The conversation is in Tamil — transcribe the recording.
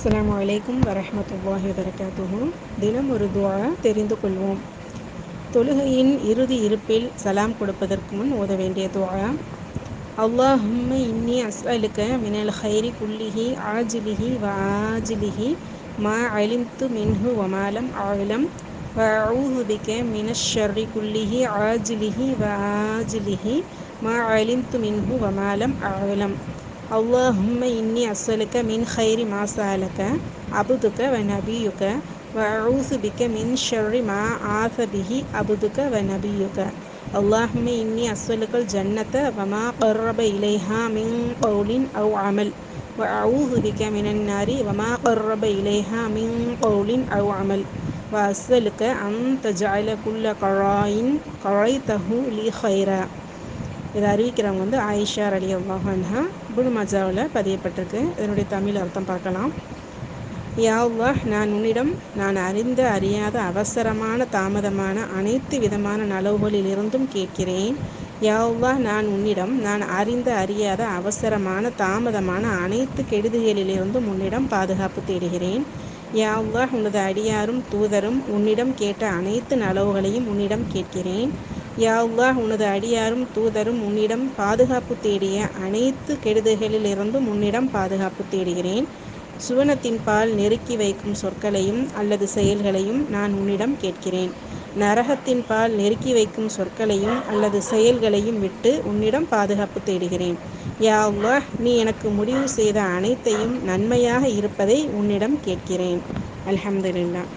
அஸ்ஸலாமு அலைக்கும் வரஹ்மத்துல்லாஹி வபரகாத்துஹு தினம் ஒரு துஆ தெரிந்து கொள்வோம் தொழுகையின் இறுதி இருப்பில் சலாம் கொடுப்பதற்கு முன் ஓத வேண்டிய துஆ அல்லாஹும்ம இன்னி அஸ்அலுக மினல் ஹைரி குல்லிஹி ஆஜிலிஹி வ ஆஜிலிஹி மா அலிம்து மின்ஹு வமாலம் ஆலம் وأعوذ بك من الشر كله عاجله وآجله ما علمت منه وما لم أعلم اللهم إني أسألك من خير ما سألك عبدك ونبيك وأعوذ بك من شر ما عاذ به عبدك ونبيك. اللهم إني أسألك الجنة وما قرب إليها من قول أو عمل وأعوذ بك من النار وما قرب إليها من قول أو عمل. وأسألك أن تجعل كل قراء قريته لي خيرا. இதை அறிவிக்கிறவங்க வந்து ஆயிஷா அலி அல்லாஹன்ஹா புல் மஜாவில் பதியப்பட்டிருக்கு. இதனுடைய தமிழ் அர்த்தம் பார்க்கலாம். யாவ்வாஹ் நான் உன்னிடம் நான் அறிந்த அறியாத அவசரமான தாமதமான அனைத்து விதமான நலவுகளிலிருந்தும் கேட்கிறேன். யாவ்வா நான் உன்னிடம் நான் அறிந்த அறியாத அவசரமான தாமதமான அனைத்து கெடுதிகளிலிருந்தும் உன்னிடம் பாதுகாப்பு தேடுகிறேன். யாவ்வா உனது அடியாரும் தூதரும் உன்னிடம் கேட்ட அனைத்து நலவுகளையும் உன்னிடம் கேட்கிறேன். யாவ்வாஹ் உனது அடியாரும் தூதரும் உன்னிடம் பாதுகாப்பு தேடிய அனைத்து கெடுதிகளிலிருந்தும் உன்னிடம் பாதுகாப்பு தேடுகிறேன். சுவனத்தின் பால் நெருக்கி வைக்கும் சொற்களையும் அல்லது செயல்களையும் நான் உன்னிடம் கேட்கிறேன். நரகத்தின் பால் நெருக்கி வைக்கும் சொற்களையும் அல்லது செயல்களையும் விட்டு உன்னிடம் பாதுகாப்பு தேடுகிறேன். யா அல்லாஹ் நீ எனக்கு முடிவு செய்த அனைத்தையும் நன்மையாக இருப்பதை உன்னிடம் கேட்கிறேன். அல்ஹம்துலில்லாஹ்.